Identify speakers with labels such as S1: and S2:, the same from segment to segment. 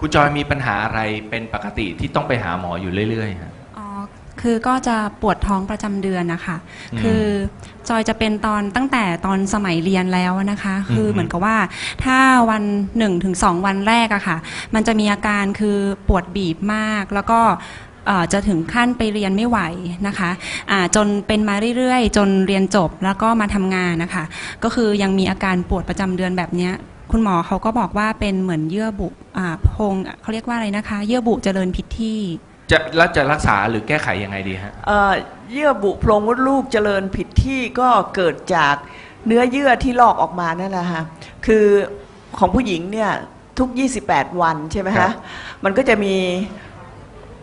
S1: คุณจอยมีปัญหาอะไรเป็นปกติที่ต้องไปหาหมออยู่เรื่อยๆฮะ
S2: อ๋อคือก็จะปวดท้องประจำเดือนนะคะ
S1: อืม
S2: คือจอยจะเป็นตอนตั้งแต่ตอนสมัยเรียนแล้วนะคะคือ
S1: ม
S2: เหมือนกับว่าถ้าวัน1นถึงสวันแรกอะค่ะ มันจะมีอาการคือปวดบีบมาก แล้วก็เอ่อจะถึงขั้นไปเรียนไม่ไหวนะคะอ่าจนเป็นมาเรื่อยๆ จนเรียนจบแล้วก็มาทำงานนะคะ ก็คือยังมีอาการปวดประจำเดือนแบบเนี้ย คุณหมอเขาก็บอกว่าเป็นเหมือนเยื่อบุอ่าโพรงเขาเรียกว่าอะไรนะคะ เยื่อบุเจริญผิดที่
S1: จะแล้วจะรักษาหรือแก้ไขยังไงดีฮะ
S3: เอ่อเยื่อบุโพรงมดลูกเจริญผิดที่ก็เกิดจากเนื้อเยื่อที่ลอกออกมานั่นแหละฮะคือของผู้หญิงเนี่ยทุก 28 วันใช่ไหม
S1: ครั
S3: ฮะ
S1: บ
S3: มันก็จะมี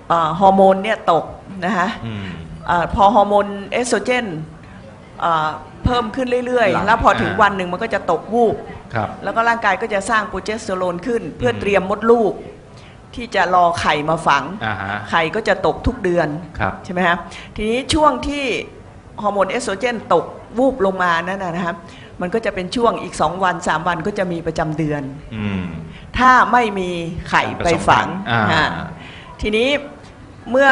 S3: เอ่อฮอร์โมนเนี่ยตกนะฮะ
S1: อืม
S3: เอ่อพอฮอร์โมนเอสโตรเจนเอ่อเพิ่มขึ้นเรื่อย
S1: หลัง
S3: ๆ แล้วพอถึง
S1: อ่า
S3: วันหนึ่งมันก็จะตกวูบ
S1: ครับ
S3: แล้วก็ร่างกายก็จะสร้างโปรเจสเตอโรนขึ้น เพื่ออ
S1: ม
S3: เตรียมมดลูก ที่จะรอไข่มาฝัง
S1: อ่าฮะ
S3: ไข่ก็จะตกทุกเดือน
S1: ครับ
S3: ใช่ไหมฮะทีนี้ช่วงที่ฮอร์โมนเอสโตรเจนตกวูบลงมานั่นนะนะครับมันก็จะเป็นช่วงอีก 2 วัน 3 วันก็จะมีประจำเดือน
S1: อืม
S3: ถ้าไม่มีไข่ไปฝัง
S1: อ่า
S3: ฮะทีนี้เมื่อ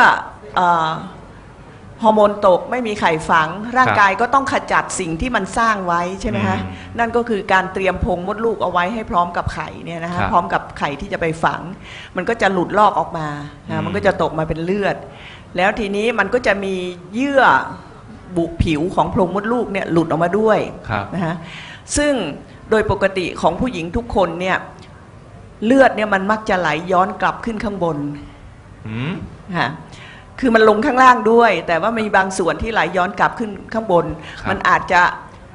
S3: เอ่อ ฮอร์โมนตกไม่มีไข่ฝัง ร่างกายก็ต้องขจัดสิ่งที่มันสร้างไว้ใช่ไหมฮะ
S1: อืม
S3: นั่นก็คือการเตรียมพงมดลูกเอาไว้ให้พร้อมกับไข่เนี่ยนะ
S1: ครั
S3: ฮะ
S1: บ
S3: พร้อมกับไข่ที่จะไปฝัง มันก็จะหลุดลอกออกมา
S1: อื
S3: นะ
S1: ม
S3: มันก็จะตกมาเป็นเลือด แล้วทีนี้มันก็จะมีเยื่อบุผิวของโพรงมดลูกเนี่ยหลุดออกมาด้วย
S1: ครับ
S3: นะฮะซึ่งโดยปกติของผู้หญิงทุกคนเนี่ยเลือดเนี่ยมันมักจะไหลย้อนกลับขึ้นข้างบน
S1: อืม
S3: ฮะ คือมันลงข้างล่างด้วย แต่ว่ามีบางส่วนที่ไหลย้อนกลับขึ้นข้างบน
S1: ครับ
S3: มันอาจจะ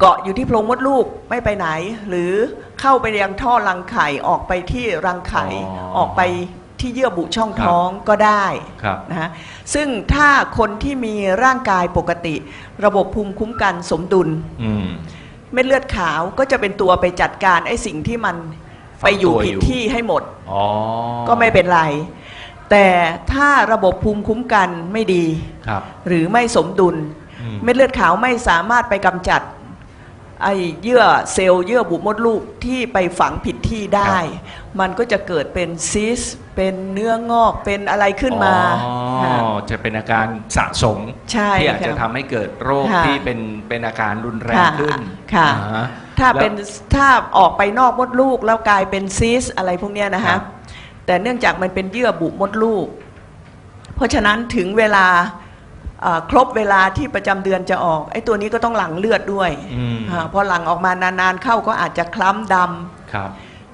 S3: เกาะอยู่ที่โพรงมดลูกไม่ไปไหน หรือเข้าไปยังท่อรังไข่ออกไปที่รังไข่ออกไปที่เยื่อบุช่องท้องก็ได้
S1: ครับ
S3: นะฮะซึ่งถ้าคนที่มีร่างกายปกติ ระบบภูมิคุ้มกันสมดุล
S1: อืม
S3: เม็ดเลือดขาวก็จะเป็นตัวไปจัดการไอ้สิ่งที่มัน
S1: ฝัง
S3: ไปอยู่
S1: ตัว
S3: ผิด
S1: อยู่
S3: ที่ให้หมด
S1: อ๋อ
S3: ก็ไม่เป็นไร แต่ถ้าระบบภูมิคุ้มกันไม่ดี
S1: ครับ
S3: หรือไม่สมดุล
S1: อืม
S3: เม็ดเลือดขาวไม่สามารถไปกำจัดไอ้เยื่อเซลล์เยื่อบุมดลูกที่ไปฝังผิดที่ได้ มันก็จะเกิดเป็นซิส เป็นเนื้องอกเป็นอะไรขึ้นมา
S1: อ๋อ
S3: ค่ะ
S1: จะเป็นอาการสะสม
S3: ใช่
S1: ที่อาจจะ
S3: ค่ะ
S1: ทำให้เกิดโรค
S3: ค่ะ
S1: ที่เป็นเป็นอาการรุนแรง
S3: ค่ะ
S1: ขึ้น
S3: ค่ะ
S1: อ่าฮะ
S3: ถ้า
S1: แล้ว
S3: เป็นถ้าออกไปนอกมดลูกแล้วกลายเป็นซิสอะไรพวกเนี้ยนะ
S1: ครั
S3: ฮะ
S1: บ
S3: แต่เนื่องจากมันเป็นเยื่อบุมดลูก เพราะฉะนั้นถึงเวลาเอ่อครบเวลาที่ประจำเดือนจะออกไอ้ตัวนี้ก็ต้องหลั่งเลือดด้วย
S1: อืม
S3: อาพอหลั่งออกมานานๆเข้าก็อาจจะคล้ำดำ
S1: ครับ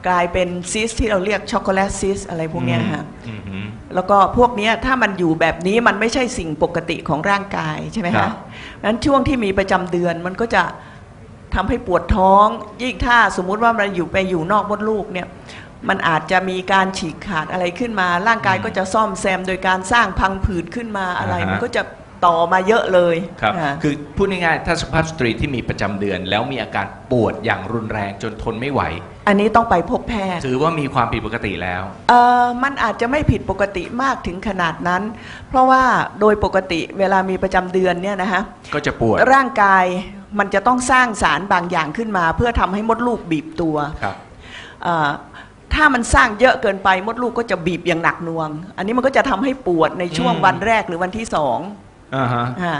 S3: กลายเป็นซิสที่เราเรียกช็อกโกแลตซิสอะไรพวกเนี้ยฮะ
S1: อืมอืม
S3: แล้วก็พวกเนี้ยถ้ามันอยู่แบบนี้มันไม่ใช่สิ่งปกติของร่างกายใช่ไหม
S1: ครั
S3: ฮะ
S1: บ
S3: นั้นช่วงที่มีประจำเดือนมันก็จะทำให้ปวดท้องยิ่งถ้าสมมุติว่ามันอยู่ไปอยู่นอกมดลูกเนี่ย มันอาจจะมีการฉีกขาดอะไรขึ้นมา ร่างกายก็จะซ่อมแซมโดยการสร้างพังผืดขึ้นมาอะไร มันก็จะต่อมาเยอะเลย
S1: ครับ
S3: อ่า
S1: คือพูดง่ายๆถ้าสุภาพสตรีที่มีประจำเดือน แล้วมีอาการปวดอย่างรุนแรงจนทนไม่ไหว
S3: อันนี้ต้องไปพบแพทย์
S1: ถือว่ามีความผิดปกติแล้ว
S3: เอ่อมันอาจจะไม่ผิดปกติมากถึงขนาดนั้น เพราะว่าโดยปกติเวลามีประจำเดือนเนี่ยนะฮะ
S1: ก็จะปวด
S3: ร่างกายมันจะต้องสร้างสารบางอย่างขึ้นมา เพื่อทำให้มดลูกบีบตัว
S1: ครับ
S3: เอ่อ ถ้ามันสร้างเยอะเกินไปมดลูกก็จะบีบอย่างหนักหน่วง อันนี้มันก็จะทำให้ปวดในช่วง
S1: อืม
S3: วันแรกหรือวันที่สอง
S1: อ่าฮะ
S3: อ่า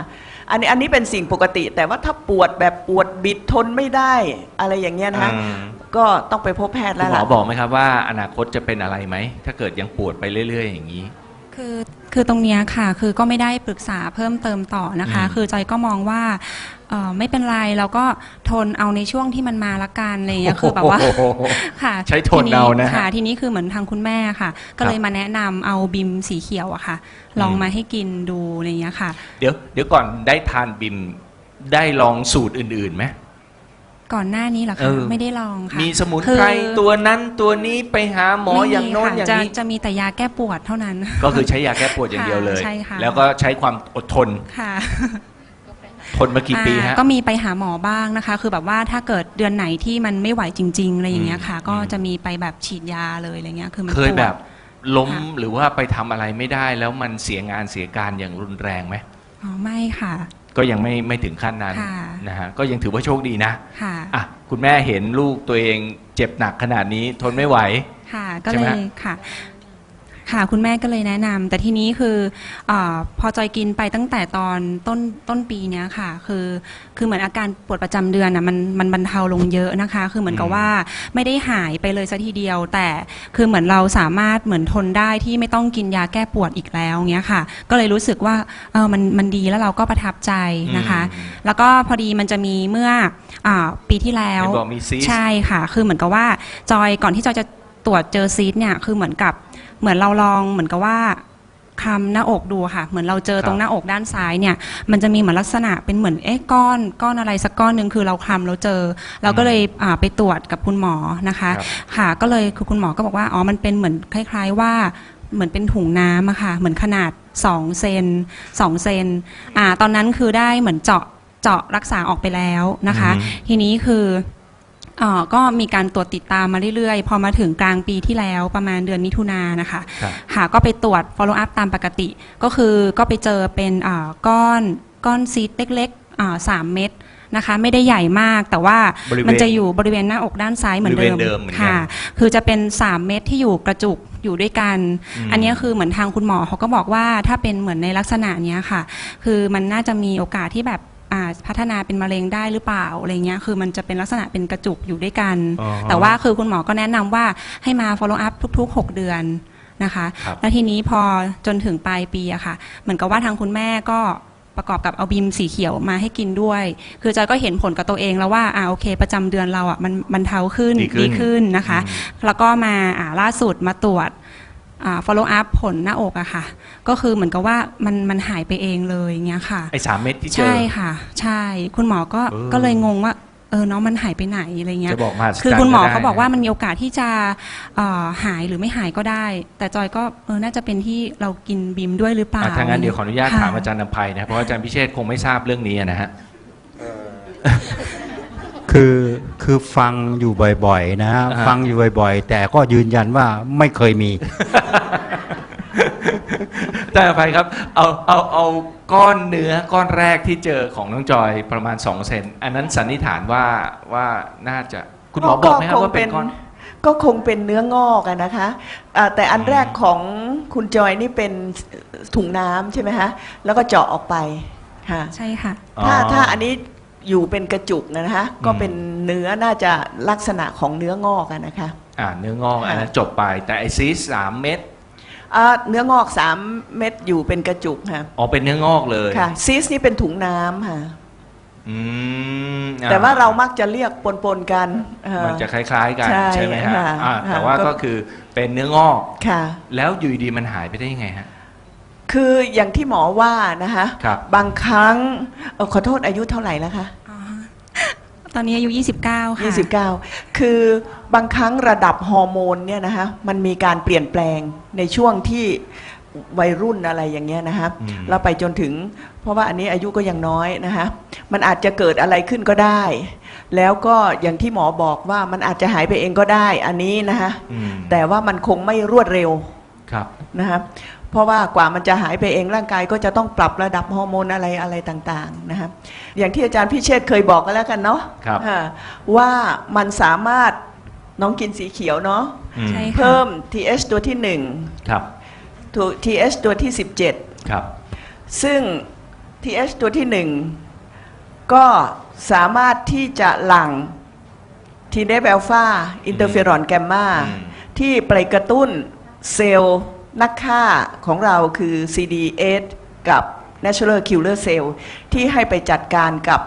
S3: อันนี้อันนี้เป็นสิ่งปกติ แต่ว่าถ้าปวดแบบปวดบิดทนไม่ได้ อะไรอย่างเงี้ยนะฮะ
S1: อืม
S3: ก็ต้องไปพบแพทย์
S1: คุ
S3: แล้
S1: ณ
S3: ว
S1: หมอ
S3: ล่ะ
S1: บอกไหมครับว่าอนาคตจะเป็นอะไรไหม ถ้าเกิดยังปวดไปเรื่อย ๆ อย่างนี้
S2: คือคือตรงเนี้ยค่ะ คือก็ไม่ได้ปรึกษาเพิ่มเติมต่อนะคะ
S1: อืม
S2: คือจอยก็มองว่าเอ่อไม่เป็นไรเราก็ทนเอาในช่วงที่มันมาละกันอะไรอย่างเงี้ยคือแบบว่า
S1: โอ้โห
S2: ค่ะ
S1: ใช้ทนเอานะฮะ
S2: ค่ะทีนี้คือเหมือนทางคุณแม่ค่ะ ก็เลยมาแนะนำเอาบิมสีเขียวอะค่ะ ลอง
S1: อืม
S2: มาให้กินดูอะไรอย่างเงี้ยค่ะ
S1: เดี๋ยวเดี๋ยวก่อนได้ทานบิมได้ลองสูตรอื่นๆไหม
S2: ก่อนหน้านี้เหรอ
S1: เอ
S2: คะ
S1: อ
S2: ไม่ได้ลองค่ะ
S1: มีสมุน
S2: คือ
S1: ไพรตัวนั้นตัวนี้ไปหาหมอ
S2: ไม่
S1: อย่างโน้น
S2: ค่ะ
S1: อย่าง
S2: จะ
S1: นี้
S2: จะมีแต่ยาแก้ปวดเท่านั้น
S1: ก็คือใช้ยาแก้ปวดอย่างเดียวเลย
S2: ใช่ค่ะ
S1: แล้วก็ใช้ความอดทน
S2: ค่ะ
S1: ทนมากี่ปีฮะ
S2: อ่าก็มีไปหาหมอบ้างนะคะ คือแบบว่าถ้าเกิดเดือนไหนที่มันไม่ไหวจริงๆอะไรอย่างเงี้ยค่ะ
S1: อืม
S2: ก็จะมีไปแบบฉีดยาเลยอะไรเงี้ยคือมัน
S1: เคย
S2: ปวด
S1: แบบล้ม
S2: ค่ะ
S1: หรือว่าไปทำอะไรไม่ได้แล้วมันเสียงานเสียการอย่างรุนแรงไหม
S2: อ๋อไม่ค่ะ
S1: ก็ยังไม่ไม่ถึงขั้นนั้น
S2: ค่ะ
S1: นะฮะก็ยังถือว่าโชคดีนะ
S2: ค่ะ
S1: อะคุณแม่เห็นลูกตัวเองเจ็บหนักขนาดนี้ทนไม่ไหว
S2: ค่ะก็
S1: ใช่
S2: เล
S1: ไหม
S2: ยค่ะ ค่ะ คุณแม่ก็เลยแนะนำแต่ทีนี้คืออาพอจอยกินไปตั้งแต่ตอนต้นต้นปีเนี้ยค่ะ คือคือเหมือนอาการปวดประจำเดือนอะมันมันบรรเทาลงเยอะนะคะ คือเหมือนกับ
S1: อืม
S2: ว่าไม่ได้หายไปเลยซะทีเดียว แต่คือเหมือนเราสามารถเหมือนทนได้ที่ไม่ต้องกินยาแก้ปวดอีกแล้วเงี้ยค่ะ ก็เลยรู้สึกว่าเออมันมันดีแล้วเราก็ประทับใจนะคะ
S1: อืม
S2: แล้วก็พอดีมันจะมีเมื่ออาปีที่แล้ว
S1: เห็นบอกมีซีส
S2: ใช่ค่ะ คือเหมือนกับว่าจอยก่อนที่จอยจะตรวจเจอซีดเนี่ย คือเหมือนกับ เหมือนเราลองเหมือนกับว่าคำหน้าอกดูค่ะ เหมือนเราเจอ
S1: ครับ
S2: ตรงหน้าอกด้านซ้ายเนี่ย มันจะมีเหมือนลักษณะเป็นเหมือนเอ๊ะก้อนก้อนอะไรสักก้อนหนึ่งคือเราคลำเราเจอ เราก็เลยอ่าไปตรวจกับคุณหมอนะคะ
S1: ครับ
S2: ค่ะก็เลยคือคุณหมอก็บอกว่าอ๋อมันเป็นเหมือนคล้าย ๆว่าเหมือนเป็นถุงน้ำอะค่ะ เหมือนขนาด2เซน2เซนอ่าตอนนั้นคือได้เหมือนเจาะเจาะรักษาออกไปแล้วนะคะ
S1: อือฮึ
S2: ทีนี้คือเอ่อก็มีการตรวจติดตามมาเรื่อยๆ พอมาถึงกลางปีที่แล้วประมาณเดือนมิถุนายนนะคะ
S1: ครับ
S2: ค่ะก็ไปตรวจ follow up ตามปกติ ก็คือก็ไปเจอเป็นอ่าก้อนก้อนซีดเล็กๆอ่าสามเม็ดนะคะ ไม่ได้ใหญ่มากแต่ว่า
S1: บริเวณ
S2: มันจะอยู่บริเวณหน้าอกด้านซ้ายเหมือนเดิ
S1: บริ
S2: ม
S1: เวณเดิมเหมือนกัน
S2: ค่ะ คือจะเป็น 3 เม็ดที่อยู่กระจุกอยู่ด้วยกัน
S1: ม
S2: อันนี้คือเหมือนทางคุณหมอเขาก็บอกว่าถ้าเป็นเหมือนในลักษณะเนี้ยค่ะ คือมันน่าจะมีโอกาสที่แบบอ่า พัฒนาเป็นมะเร็งได้หรือเปล่าอะไรเงี้ยคือมันจะเป็นลักษณะเป็นกระจุกอยู่ด้วยกัน
S1: อ๋อ
S2: แต่ว่าคือคุณหมอก็แนะนำว่าให้มา follow up ทุก ๆ 6 เดือนนะคะ
S1: ครับ
S2: แล้วทีนี้พอจนถึงปลายปีอะค่ะเหมือนกับว่าทางคุณแม่ก็ประกอบกับเอาบีมสีเขียวมาให้กินด้วย คือจอยก็เห็นผลกับตัวเองแล้วว่าอ่าโอเค ประจำเดือนเราอะมันมันเทาขึ้น
S1: ดีขึ้น
S2: นนะคะ แล้วก็มาอ่าล่าสุดมาตรวจอ่า follow up ผลหน้าอกอะค่ะ ก็คือเหมือนกับว่ามันมันหายไปเองเลยเงี้ยค่ะ
S1: ไอ้สามเม็ดที่เจอ
S2: ใช่ค่ะ ใช่คุณหมอก็
S1: เออ
S2: ก็เลยงงว่าเออน้องมันหายไปไหนอะไรเงี้ย
S1: จะบอกมา
S2: คือคุณหมอ
S1: ได้
S2: เขาบอกว่าะมันมีโอกาสที่จะเอ่อหายหรือไม่หายก็ได้ แต่จอยก็เออน่าจะเป็นที่เรากินบีมด้วยหรือเปล่า
S1: อะถ้างั้นเดี๋ยวขออนุญาต
S2: ค่ะ
S1: ถามอาจารย์นภัยนะเพราะว่าอาจารย์พิเชษคงไม่ทราบเรื่องนี้นะฮะ
S4: คือคือฟังอยู่บ่อยๆ นะฮะ
S1: อ่าฮะ
S4: ฟังอยู่บ่อยๆ แต่ก็ยืนยันว่าไม่เคยมี
S1: อาจารย์นภัยครับ เอาเอาเอาก้อนเนื้อก้อนแรกที่เจอของน้องจอยประมาณ2เซนอันนั้นสันนิษฐานว่าว่าน่าจะคุณหมอบอกไหมครับว่าเป็นก้อน
S3: ก็คงเป็นเนื้องอกอะนะคะอ่าแต่อัน
S1: อืม
S3: แรกของคุณจอยนี่เป็นถุงน้ำใช่ไหมฮะแล้วก็เจาะออกไปค่ะ
S2: ใช่ค่ะ
S3: ถ้า
S1: อ๋อ
S3: ถ้าอันนี้ อยู่เป็นกระจุกนะฮะก็
S1: อืม
S3: เป็นเนื้อน่าจะลักษณะของเนื้องอกอะนะคะ
S1: อ่าเนื้องอก
S3: ค่ะ
S1: อันนั้นจบไปแต่ไอซีสสามเม็ด
S3: อ่าเนื้องอก3เม็ดอยู่เป็นกระจุกค่ะ
S1: อ๋อเป็นเนื้องอกเลย
S3: ค่ะซีสนี่เป็นถุงน้ำค่ะ
S1: อืมอ่
S3: แต่ว่าเรามักจะเรียกปนๆกันเอ่อ
S1: มันจะคล้าย ๆ กัน
S3: ใช่
S1: ใช่ไหมฮะ
S3: ค่ะ
S1: อ่า
S3: ค่ะ
S1: แต่ว่า
S3: ก็
S1: ก็คือเป็นเนื้องอก
S3: ค่ะ
S1: แล้วอยู่ดีๆมันหายไปได้ยังไงฮะ
S3: คืออย่างที่หมอว่านะคะ
S1: ครับ
S3: บางครั้งเอ่อขอโทษอายุเท่าไหร่แล้วคะ
S2: อ๋อตอนนี้อายุ 29 ค่ะ
S3: 29 คือบางครั้งระดับฮอร์โมนเนี่ยนะคะมันมีการเปลี่ยนแปลงในช่วงที่วัยรุ่นอะไรอย่างเงี้ยนะคะ
S1: อืม
S3: เราไปจนถึง เพราะว่าอันนี้อายุก็ยังน้อยนะคะมันอาจจะเกิดอะไรขึ้นก็ได้ แล้วก็อย่างที่หมอบอกว่ามันอาจจะหายไปเองก็ได้อันนี้นะคะ
S1: อืม
S3: แต่ว่ามันคงไม่รวดเร็ว
S1: ครับ
S3: นะครับ เพราะว่ากว่ามันจะหายไปเองร่างกายก็จะต้องปรับระดับฮอร์โมนอะไรอะไรต่างๆนะครับอย่างที่อาจารย์พิเชษฐ์เคยบอกกันแล้วกันเนาะ
S1: ครับ
S3: อ่าว่ามันสามารถน้องกินสีเขียวเนาะ
S1: อืม
S2: ใช่ค่ะ
S3: เพิ่ม TH ตัวที่
S1: ครับ
S3: 1ตัว TH ตัวที่
S1: ครับ
S3: 17ซึ่ง TH ตัวที่1ก็สามารถที่จะหลั่ง t n f อ l p h a อินเตอร์เฟอรอนแกมมา
S1: อืม
S3: ที่ไปกระตุ้นเซลล์ นักฆ่าของเราคือ CD8 กับ Natural Killer Cell ที่ให้ไปจัดการกับ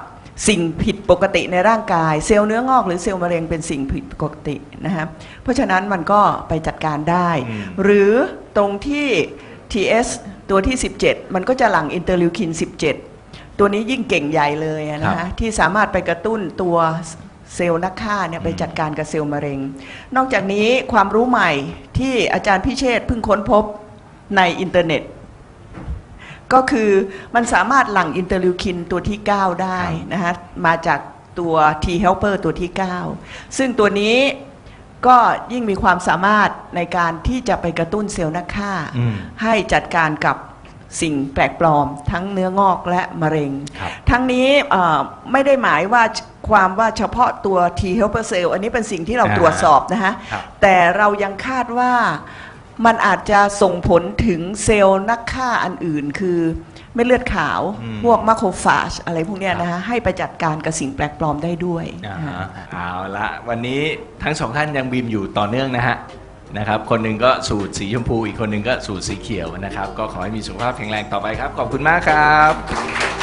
S3: สิ่งผิดปกติในร่างกาย เซลล์เนื้องอกหรือเซลล์มะเร็งเป็นสิ่งผิดปกตินะครับเพราะฉะนั้นมันก็ไปจัดการได้
S1: อืม
S3: หรือตรงที่ TS ตัวที่ 17 มันก็จะหลั่งอินเตอร์ลิวคิน 17 ตัวนี้ยิ่งเก่งใหญ่เลยอะนะ
S1: ครั
S3: ฮะ
S1: บ
S3: ที่สามารถไปกระตุ้นตัว เซลล์นักฆ่าเนี่ยไปจัดการกับเซลล์มะเร็ง นอกจากนี้ความรู้ใหม่ที่อาจารย์พิเชษฐ์เพิ่งค้นพบในอินเทอร์เน็ต ก็คือมันสามารถหลั่งอินเตอร์ลิวคินตัวที่ 9 ได้นะฮะมาจากตัว T helper ตัวที่ 9 ซึ่งตัวนี้ก็ยิ่งมีความสามารถในการที่จะไปกระตุ้นเซลล์นักฆ่า
S1: อืม
S3: ให้จัดการกับสิ่งแปลกปลอม ทั้งเนื้องอกและมะเร็ง
S1: ครับ
S3: ทั้งนี้เอ่อไม่ได้หมายว่า ความว่าเฉพาะตัว T helper cell อันนี้เป็นสิ่งที่เรา
S1: อ่า
S3: ตรวจสอบนะฮะ
S1: ครับ
S3: แต่เรายังคาดว่ามันอาจจะส่งผลถึงเซลล์นักฆ่าอันอื่น คือเม็ดเลือดขาว
S1: อืม
S3: พวกมาโครฟาจอะไรพวกเนี้ยนะฮะ ให้ไปจัดการกับสิ่งแปลกปลอมได้ด้วย
S1: อ่า
S3: นะ
S1: ฮะ
S3: ฮะ
S1: เอาละวันนี้ทั้งสองท่านยังบีมอยู่ต่อเนื่องนะฮะนะครับ คนหนึ่งก็สูตรสีชมพู อีกคนหนึ่งก็สูตรสีเขียวนะครับ ก็ขอให้มีสุขภาพแข็งแรงต่อไปครับ ขอบคุณมากครับ